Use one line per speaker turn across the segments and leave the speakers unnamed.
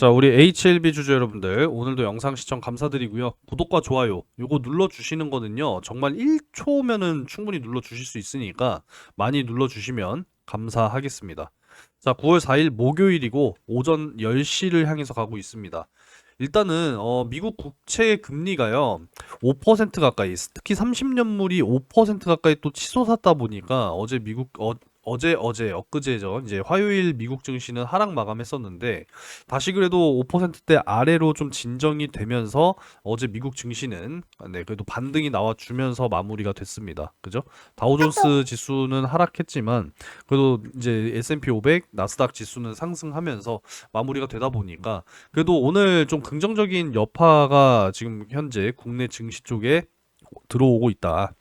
자, 우리 HLB 주주 여러분들, 오늘도 영상 시청 감사드리고요. 구독과 좋아요, 요거 눌러주시는 거는요, 정말 1초면은 충분히 눌러주실 수 있으니까 많이 눌러주시면 감사하겠습니다. 자, 9월 4일 목요일이고, 오전 10시를 향해서 가고 있습니다. 일단은, 어, 미국 국채 금리가요, 5% 가까이, 특히 30년물이 5% 가까이 또 치솟았다 보니까, 어제 미국, 어, 어제 어제 엊그제죠. 이제 화요일 미국 증시는 하락 마감했었는데 다시 그래도 5%대 아래로 좀 진정이 되면서 어제 미국 증시는 네, 그래도 반등이 나와 주면서 마무리가 됐습니다. 그죠? 다우존스 지수는 하락했지만 그래도 이제 S&P 500, 나스닥 지수는 상승하면서 마무리가 되다 보니까 그래도 오늘 좀 긍정적인 여파가 지금 현재 국내 증시 쪽에 들어오고 있다.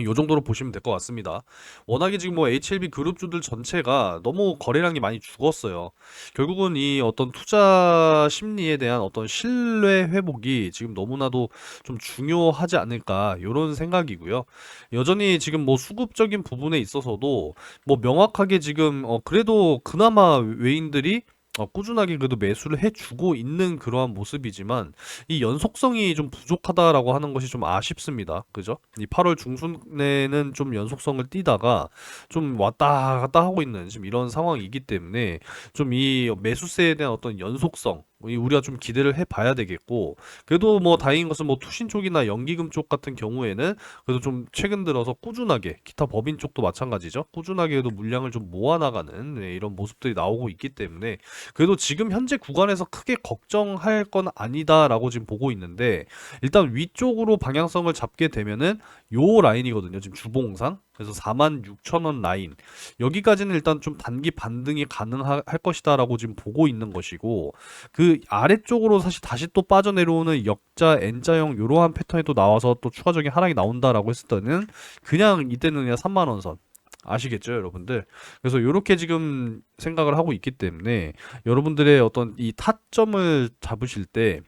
요 정도로 보시면 될 것 같습니다. 워낙에 지금 뭐 HLB 그룹주들 전체가 너무 거래량이 많이 죽었어요. 결국은 이 어떤 투자 심리에 대한 어떤 신뢰 회복이 지금 너무나도 좀 중요하지 않을까 이런 생각이고요. 여전히 지금 뭐 수급적인 부분에 있어서도 뭐 명확하게 지금 어 그래도 그나마 외인들이 어, 꾸준하게 그래도 매수를 해주고 있는 그러한 모습이지만 이 연속성이 좀 부족하다라고 하는 것이 좀 아쉽습니다. 그죠? 이 8월 중순에는 좀 연속성을 띠다가 좀 왔다 갔다 하고 있는 지금 이런 상황이기 때문에 좀 이 매수세에 대한 어떤 연속성 이 우리가 좀 기대를 해봐야 되겠고 그래도 뭐 다행인 것은 뭐 투신 쪽이나 연기금 쪽 같은 경우에는 그래도 좀 최근 들어서 꾸준하게 기타 법인 쪽도 마찬가지죠. 꾸준하게 도 물량을 좀 모아나가는 네, 이런 모습들이 나오고 있기 때문에 그래도 지금 현재 구간에서 크게 걱정할 건 아니다라고 지금 보고 있는데 일단 위쪽으로 방향성을 잡게 되면은 요 라인이거든요. 지금 주봉상 그래서 46,000원 라인 여기까지는 일단 좀 단기 반등이 가능할 것이다라고 지금 보고 있는 것이고 그 아래쪽으로 사실 다시 또 빠져내려오는 역자 N자형 이러한 패턴이 또 나와서 또 추가적인 하락이 나온다라고 했을 때는 그냥 이때는 그냥 3만 원 선. 아시겠죠, 여러분들? 그래서 이렇게 지금 생각을 하고 있기 때문에 여러분들의 어떤 이 타점을 잡으실 때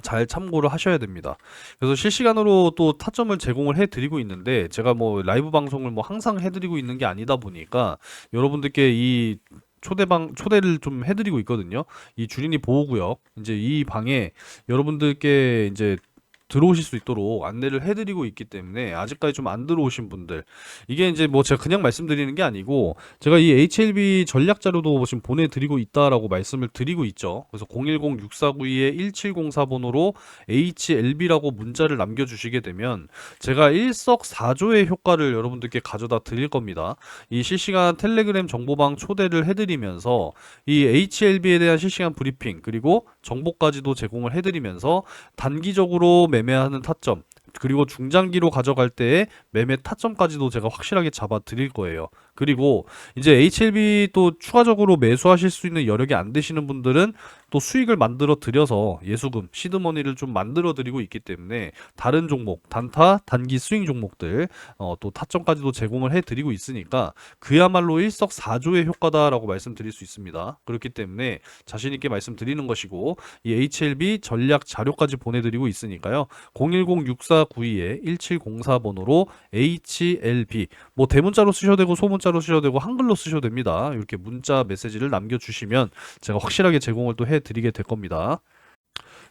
잘 참고를 하셔야 됩니다. 그래서 실시간으로 또 타점을 제공을 해드리고 있는데 제가 뭐 라이브 방송을 뭐 항상 해드리고 있는 게 아니다 보니까 여러분들께 이 초대방 초대를 좀 해드리고 있거든요. 이 주린이 보호구역 이제 이 방에 여러분들께 이제 들어오실 수 있도록 안내를 해드리고 있기 때문에 아직까지 좀 안 들어오신 분들 이게 이제 뭐 제가 그냥 말씀드리는 게 아니고 제가 이 HLB 전략 자료도 지금 보내드리고 있다라고 말씀을 드리고 있죠. 그래서 010-6492-1704 번호로 HLB라고 문자를 남겨주시게 되면 제가 일석사조의 효과를 여러분들께 가져다 드릴 겁니다. 이 실시간 텔레그램 정보방 초대를 해드리면서 이 HLB에 대한 실시간 브리핑 그리고 정보까지도 제공을 해드리면서 단기적으로 매 매하는 타점 그리고 중장기로 가져갈 때의 매매 타점까지도 제가 확실하게 잡아 드릴 거예요. 그리고 이제 HLB 또 추가적으로 매수하실 수 있는 여력이 안 되시는 분들은 또 수익을 만들어 드려서 예수금, 시드머니를 좀 만들어 드리고 있기 때문에 다른 종목, 단타, 단기 스윙 종목들 어, 또 타점까지도 제공을 해 드리고 있으니까 그야말로 일석사조의 효과다라고 말씀드릴 수 있습니다. 그렇기 때문에 자신 있게 말씀드리는 것이고 이 HLB 전략 자료까지 보내드리고 있으니까요. 010-6492-1704번호로 HLB 뭐 대문자로 쓰셔도 되고 소문자로 쓰셔도 되고 한글로 쓰셔도 됩니다. 이렇게 문자 메시지를 남겨주시면 제가 확실하게 제공을 또 해 드리게 될 겁니다.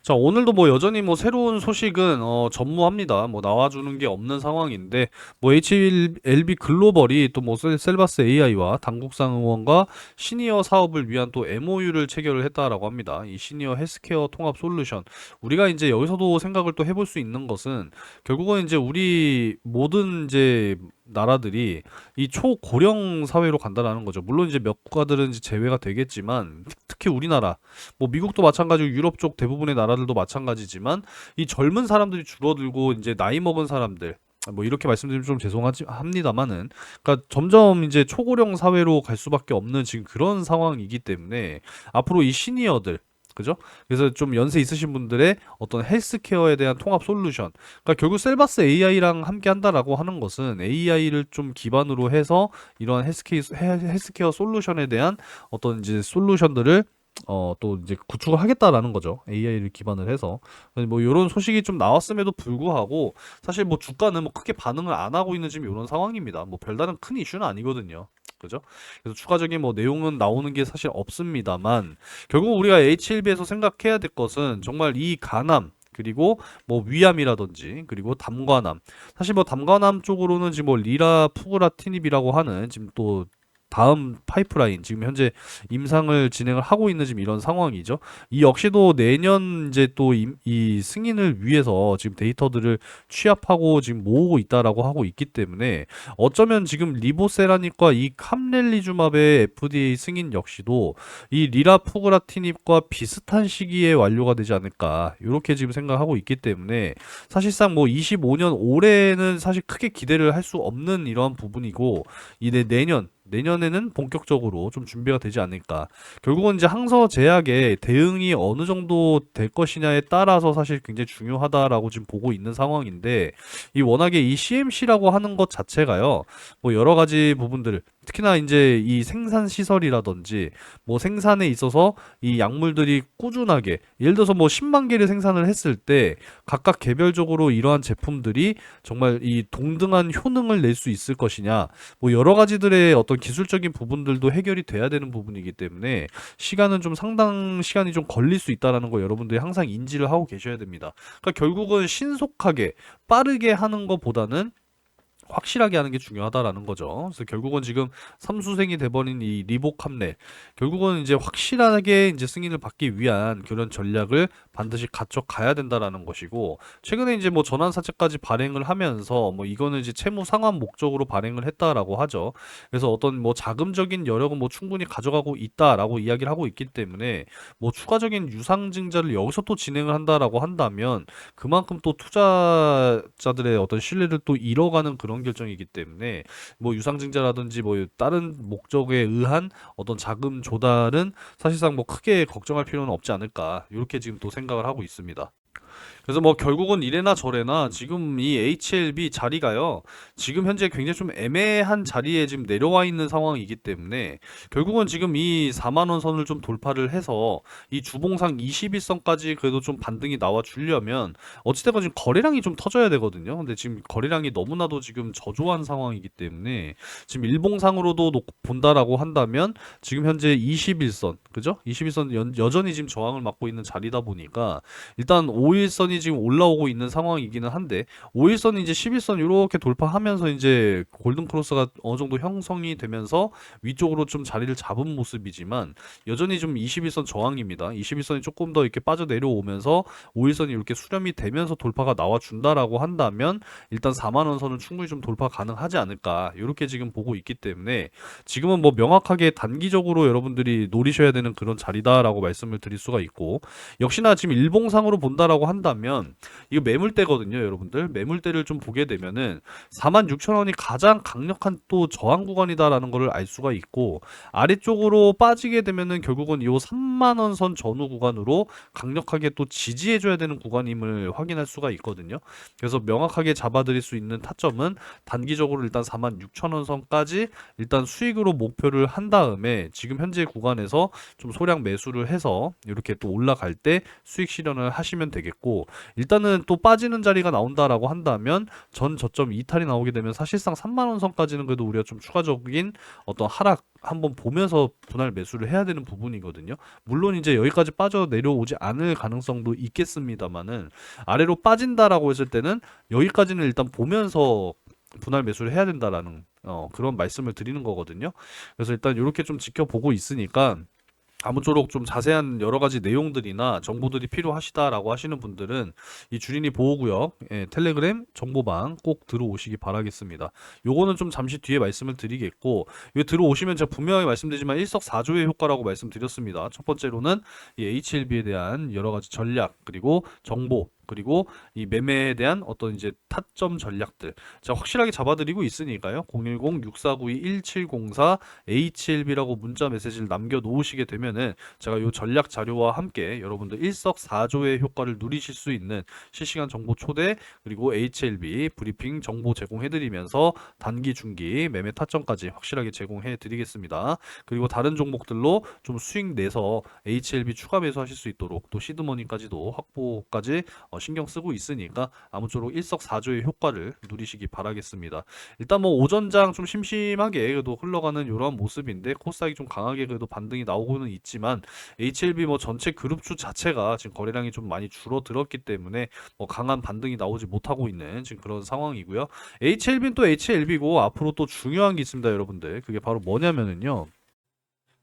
자, 오늘도 뭐 여전히 뭐 새로운 소식은 어, 전무합니다. 뭐 나와주는 게 없는 상황인데 뭐 HLB 글로벌이 또 뭐 셀바스 AI와 당국상 의원과 시니어 사업을 위한 또 MOU를 체결을 했다라고 합니다. 이 시니어 헬스케어 통합 솔루션. 우리가 이제 여기서도 생각을 또 해볼 수 있는 것은 결국은 이제 우리 모든 이제 나라들이 이 초고령 사회로 간다라는 거죠. 물론 이제 몇 국가들은 이제 제외가 되겠지만 특히 우리나라, 뭐 미국도 마찬가지고 유럽 쪽 대부분의 나라들도 마찬가지지만 이 젊은 사람들이 줄어들고 이제 나이 먹은 사람들 뭐 이렇게 말씀드리면 좀 죄송하지 합니다만은 그러니까 점점 이제 초고령 사회로 갈 수밖에 없는 지금 그런 상황이기 때문에 앞으로 이 시니어들 그죠? 그래서 좀 연세 있으신 분들의 어떤 헬스케어에 대한 통합 솔루션. 그러니까 결국 셀바스 AI랑 함께 한다라고 하는 것은 AI를 좀 기반으로 해서 이런 헬스케어, 헬스케어 솔루션에 대한 어떤 이제 솔루션들을 어, 또 이제 구축을 하겠다라는 거죠. AI를 기반을 해서. 뭐 이런 소식이 좀 나왔음에도 불구하고 사실 뭐 주가는 뭐 크게 반응을 안 하고 있는 지금 이런 상황입니다. 뭐 별다른 큰 이슈는 아니거든요. 그죠? 그래서 추가적인 뭐 내용은 나오는 게 사실 없습니다만 결국 우리가 H1B에서 생각해야 될 것은 정말 이 간암 그리고 뭐 위암이라든지 그리고 담관암 사실 뭐 담관암 쪽으로는 지금 뭐 리라 푸그라티닙이라고 하는 지금 또 다음 파이프라인 지금 현재 임상을 진행을 하고 있는 지금 이런 상황이죠. 이 역시도 내년 이제 또 이 승인을 위해서 지금 데이터들을 취합하고 지금 모으고 있다라고 하고 있기 때문에 어쩌면 지금 리보세라닙과 이 캄렐리주맙의 FDA 승인 역시도 이 리라푸그라티닙과 비슷한 시기에 완료가 되지 않을까 이렇게 지금 생각하고 있기 때문에 사실상 뭐 25년 올해는 사실 크게 기대를 할 수 없는 이러한 부분이고 이내 내년 내년에는 본격적으로 좀 준비가 되지 않을까. 결국은 이제 항서 제약의 대응이 어느 정도 될 것이냐에 따라서 사실 굉장히 중요하다라고 지금 보고 있는 상황인데 이 워낙에 이 CMC라고 하는 것 자체가요. 뭐 여러 가지 부분들 특히나 이제 이 생산 시설이라든지 뭐 생산에 있어서 이 약물들이 꾸준하게 예를 들어서 뭐 10만 개를 생산을 했을 때 각각 개별적으로 이러한 제품들이 정말 이 동등한 효능을 낼 수 있을 것이냐 뭐 여러 가지들의 어떤 기술적인 부분들도 해결이 돼야 되는 부분이기 때문에 시간은 좀 상당 시간이 좀 걸릴 수 있다라는 거 여러분들이 항상 인지를 하고 계셔야 됩니다. 그러니까 결국은 신속하게 빠르게 하는 것보다는 확실하게 하는 게 중요하다라는 거죠. 그래서 결국은 지금 삼수생이 돼버린 이 리보캄넬 결국은 이제 확실하게 이제 승인을 받기 위한 그런 전략을 반드시 갖춰 가야 된다라는 것이고 최근에 이제 뭐 전환 사채까지 발행을 하면서 뭐 이거는 이제 채무 상환 목적으로 발행을 했다라고 하죠. 그래서 어떤 뭐 자금적인 여력은 뭐 충분히 가져가고 있다라고 이야기를 하고 있기 때문에 뭐 추가적인 유상증자를 여기서 또 진행을 한다라고 한다면 그만큼 또 투자자들의 어떤 신뢰를 또 잃어가는 그런 결정이기 때문에 뭐 유상증자라든지 뭐 다른 목적에 의한 어떤 자금 조달은 사실상 뭐 크게 걱정할 필요는 없지 않을까 이렇게 지금 또 생각을 하고 있습니다. 그래서 뭐 결국은 이래나 저래나 지금 이 HLB 자리가요. 지금 현재 굉장히 좀 애매한 자리에 지금 내려와 있는 상황이기 때문에 결국은 지금 이 4만 원 선을 좀 돌파를 해서 이 주봉상 21선까지 그래도 좀 반등이 나와 주려면 어찌됐건 지금 거래량이 좀 터져야 되거든요. 근데 지금 거래량이 너무나도 지금 저조한 상황이기 때문에 지금 일봉상으로도 본다라고 한다면 지금 현재 21선 그죠? 21선 연- 여전히 지금 저항을 맞고 있는 자리다 보니까 일단 5일 선이 지금 올라오고 있는 상황이기는 한데 5일선이 이제 11선 이렇게 돌파하면서 이제 골든 크로스가 어느 정도 형성이 되면서 위쪽으로 좀 자리를 잡은 모습이지만 여전히 좀 21선 저항입니다. 21선이 조금 더 이렇게 빠져 내려오면서 5일선이 이렇게 수렴이 되면서 돌파가 나와 준다라고 한다면 일단 4만 원 선은 충분히 좀 돌파 가능하지 않을까 이렇게 지금 보고 있기 때문에 지금은 뭐 명확하게 단기적으로 여러분들이 노리셔야 되는 그런 자리다라고 말씀을 드릴 수가 있고 역시나 지금 일봉상으로 본다라고 한다 면 이거 매물대거든요, 여러분들. 매물대를 좀 보게 되면은 46,000원이 가장 강력한 또 저항 구간이다라는 거를 알 수가 있고 아래쪽으로 빠지게 되면은 결국은 이 3만 원 선 전후 구간으로 강력하게 또 지지해 줘야 되는 구간임을 확인할 수가 있거든요. 그래서 명확하게 잡아 드릴 수 있는 타점은 단기적으로 일단 46,000원 선까지 일단 수익으로 목표를 한 다음에 지금 현재 구간에서 좀 소량 매수를 해서 이렇게 또 올라갈 때 수익 실현을 하시면 되겠고 일단은 또 빠지는 자리가 나온다라고 한다면 전 저점 이탈이 나오게 되면 사실상 3만 원 선까지는 그래도 우리가 좀 추가적인 어떤 하락 한번 보면서 분할 매수를 해야 되는 부분이거든요. 물론 이제 여기까지 빠져 내려오지 않을 가능성도 있겠습니다만은 아래로 빠진다라고 했을 때는 여기까지는 일단 보면서 분할 매수를 해야 된다라는 어, 그런 말씀을 드리는 거거든요. 그래서 일단 이렇게 좀 지켜보고 있으니까 아무쪼록 좀 자세한 여러 가지 내용들이나 정보들이 필요하시다라고 하시는 분들은 이 주린이 보호구역 예, 텔레그램 정보방 꼭 들어오시기 바라겠습니다. 요거는 좀 잠시 뒤에 말씀을 드리겠고 이거 들어오시면 제가 분명히 말씀드리지만 일석사조의 효과라고 말씀드렸습니다. 첫 번째로는 이 HLB에 대한 여러 가지 전략 그리고 정보 그리고 이 매매에 대한 어떤 이제 타점 전략들 제가 확실하게 잡아드리고 있으니까요. 010-6492-1704 HLB라고 문자 메시지를 남겨 놓으시게 되면은 제가 요 전략 자료와 함께 여러분들 일석사조의 효과를 누리실 수 있는 실시간 정보 초대 그리고 HLB 브리핑 정보 제공해드리면서 단기 중기 매매 타점까지 확실하게 제공해드리겠습니다. 그리고 다른 종목들로 좀 수익 내서 HLB 추가 매수하실 수 있도록 또 시드머니까지도 확보까지 어, 어, 신경 쓰고 있으니까 아무쪼록 일석사조의 효과를 누리시기 바라겠습니다. 일단 뭐 오전장 좀 심심하게 그래도 흘러가는 이러한 모습인데 코스닥이 좀 강하게 그래도 반등이 나오고는 있지만 HLB 뭐 전체 그룹주 자체가 지금 거래량이 좀 많이 줄어들었기 때문에 뭐 강한 반등이 나오지 못하고 있는 지금 그런 상황이고요. HLB는 또 HLB고 앞으로 또 중요한 게 있습니다, 여러분들. 그게 바로 뭐냐면은요.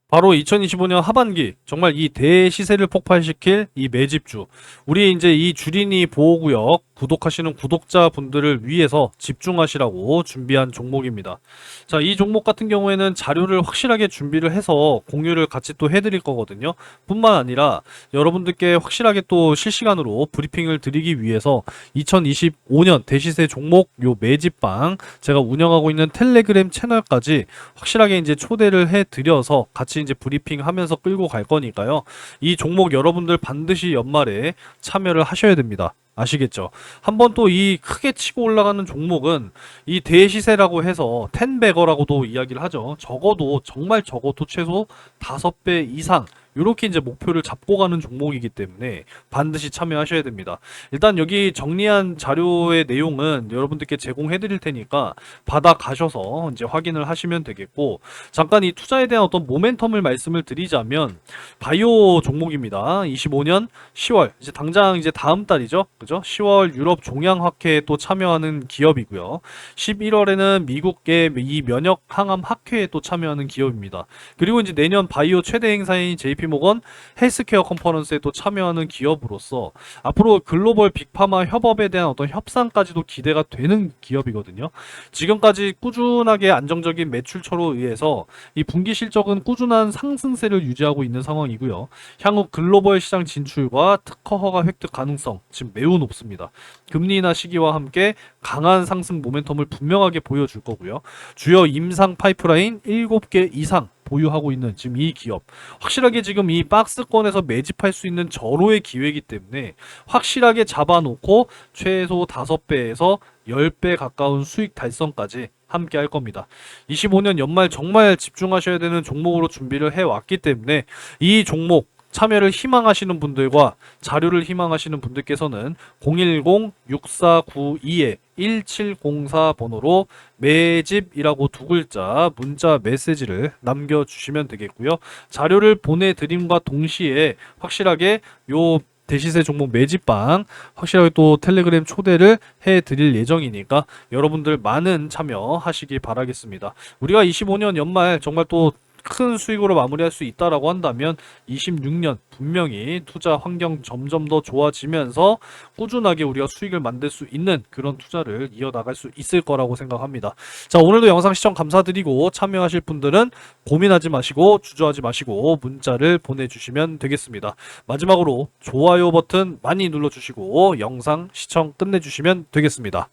바로 2025년 하반기 정말 이 대시세를 폭발시킬 이 매집주. 우리 이제 이 주린이 보호구역 구독하시는 구독자분들을 위해서 집중하시라고 준비한 종목입니다. 자, 이 종목 같은 경우에는 자료를 확실하게 준비를 해서 공유를 같이 또 해드릴 거거든요. 뿐만 아니라 여러분들께 확실하게 또 실시간으로 브리핑을 드리기 위해서 2025년 대시세 종목 요 매집방 제가 운영하고 있는 텔레그램 채널까지 확실하게 이제 초대를 해 드려서 같이 이제 브리핑 하면서 끌고 갈 거니까요. 이 종목 여러분들 반드시 연말에 참여를 하셔야 됩니다. 아시겠죠? 한번 또 이 크게 치고 올라가는 종목은 이 대시세라고 해서 텐베거라고도 이야기를 하죠. 적어도 정말 적어도 최소 5배 이상 이렇게 이제 목표를 잡고 가는 종목이기 때문에 반드시 참여하셔야 됩니다. 일단 여기 정리한 자료의 내용은 여러분들께 제공해 드릴 테니까 받아 가셔서 이제 확인을 하시면 되겠고 잠깐 이 투자에 대한 어떤 모멘텀을 말씀을 드리자면 바이오 종목입니다. 25년 10월 이제 당장 이제 다음 달이죠. 그죠? 10월 유럽 종양학회에 또 참여하는 기업이고요. 11월에는 미국계 이 면역 항암 학회에 또 참여하는 기업입니다. 그리고 이제 내년 바이오 최대 행사인 JP 모건 헬스케어 컨퍼런스에 또 참여하는 기업으로서 앞으로 글로벌 빅파마 협업에 대한 어떤 협상까지도 기대가 되는 기업이거든요. 지금까지 꾸준하게 안정적인 매출처로 의해서 이 분기 실적은 꾸준한 상승세를 유지하고 있는 상황이고요. 향후 글로벌 시장 진출과 특허 허가 획득 가능성 지금 매우 높습니다. 금리 인하 시기와 함께 강한 상승 모멘텀을 분명하게 보여줄 거고요. 주요 임상 파이프라인 7개 이상 보유하고 있는 지금 이 기업 확실하게 지금 이 박스권에서 매집할 수 있는 절호의 기회이기 때문에 확실하게 잡아놓고 최소 5배에서 10배 가까운 수익 달성까지 함께 할 겁니다. 25년 연말 정말 집중하셔야 되는 종목으로 준비를 해 왔기 때문에 이 종목 참여를 희망하시는 분들과 자료를 희망하시는 분들께서는 010-6492에 1704 번호로 매집이라고 두 글자 문자 메시지를 남겨주시면 되겠고요. 자료를 보내드림과 동시에 확실하게 요 대시세 종목 매집방 확실하게 또 텔레그램 초대를 해 드릴 예정이니까 여러분들 많은 참여하시기 바라겠습니다. 우리가 25년 연말 정말 또 큰 수익으로 마무리할 수 있다라고 한다면 26년 분명히 투자 환경 점점 더 좋아지면서 꾸준하게 우리가 수익을 만들 수 있는 그런 투자를 이어나갈 수 있을 거라고 생각합니다. 자, 오늘도 영상 시청 감사드리고 참여하실 분들은 고민하지 마시고 주저하지 마시고 문자를 보내주시면 되겠습니다. 마지막으로 좋아요 버튼 많이 눌러주시고 영상 시청 끝내주시면 되겠습니다.